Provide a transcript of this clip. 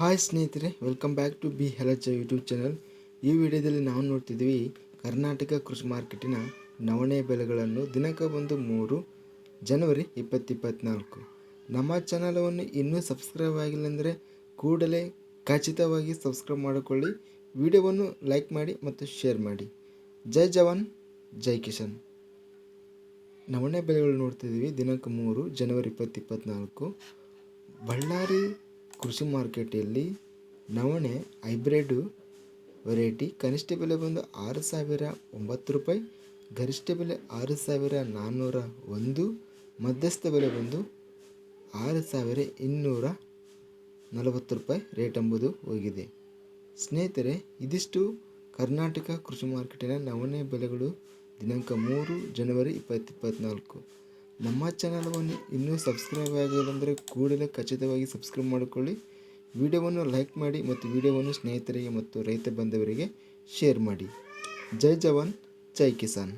Hi ಸ್ನೇಹಿತರೆ welcome back to B ಹೆಲಜ YouTube channel ಈ ವಿಡಿಯೋದಲ್ಲಿ ನಾವು ನೋಡ್ತಿದ್ವಿ ಕರ್ನಾಟಕ ಕೃಷಿ ಮಾರ್ಕೆಟಿನ ನವಣೆ ಬೆಲೆಗಳನ್ನು ದಿನಾಂಕ ಒಂದು ಮೂರು ಜನವರಿ ಇಪ್ಪತ್ತಿಪ್ಪತ್ನಾಲ್ಕು ನಮ್ಮ ಚಾನಲನ್ನು ಇನ್ನೂ ಸಬ್ಸ್ಕ್ರೈಬ್ ಆಗಿಲ್ಲ ಅಂದರೆ ಕೂಡಲೇ ಖಚಿತವಾಗಿ ಸಬ್ಸ್ಕ್ರೈಬ್ ಮಾಡಿಕೊಳ್ಳಿ. ವಿಡಿಯೋವನ್ನು ಲೈಕ್ ಮಾಡಿ ಮತ್ತು ಶೇರ್ ಮಾಡಿ. ಜೈ ಜವಾನ್, ಜೈ ಕಿಶನ್ ನವಣೆ ಬೆಲೆಗಳು ನೋಡ್ತಿದ್ದೀವಿ ದಿನಾಂಕ ಮೂರು ಜನವರಿ ಇಪ್ಪತ್ತಿಪ್ಪತ್ನಾಲ್ಕು ಬಳ್ಳಾರಿ ಕೃಷಿ ಮಾರುಕಟ್ಟೆಯಲ್ಲಿ ನವಣೆ ಹೈಬ್ರಿಡ್ ವೆರೈಟಿ ಕನಿಷ್ಠ ಬೆಲೆ ಬಂದು ಆರು ಸಾವಿರ ಒಂಬತ್ತು ರೂಪಾಯಿ, ಗರಿಷ್ಠ ಬೆಲೆ ಆರು ಸಾವಿರ ನಾನ್ನೂರ ಒಂದು, ಮಧ್ಯಸ್ಥ ಬೆಲೆ ಬಂದು ಆರು ಸಾವಿರ ಇನ್ನೂರ ನಲವತ್ತು ರೂಪಾಯಿ ರೇಟ್ ಎಂಬುದು ಹೋಗಿದೆ. ಸ್ನೇಹಿತರೆ, ಇದಿಷ್ಟು ಕರ್ನಾಟಕ ಕೃಷಿ ಮಾರ್ಕೆಟಿನ ನವಣೆ ಬೆಲೆಗಳು ದಿನಾಂಕ ಮೂರು ಜನವರಿ ಇಪ್ಪತ್ತಿಪ್ಪತ್ನಾಲ್ಕು ನಮ್ಮ ಚಾನಲನ್ನು ಇನ್ನೂ ಸಬ್ಸ್ಕ್ರೈಬ್ ಆಗಿಲ್ಲ ಅಂದರೆ ಕೂಡಲೇ ಖಚಿತವಾಗಿ ಸಬ್ಸ್ಕ್ರೈಬ್ ಮಾಡಿಕೊಳ್ಳಿ. ವಿಡಿಯೋವನ್ನು ಲೈಕ್ ಮಾಡಿ ಮತ್ತು ವಿಡಿಯೋವನ್ನು ಸ್ನೇಹಿತರಿಗೆ ಮತ್ತು ರೈತ ಬಂಧುವರಿಗೆ ಶೇರ್ ಮಾಡಿ. ಜೈ ಜವಾನ್, ಜೈ ಕಿಸಾನ್.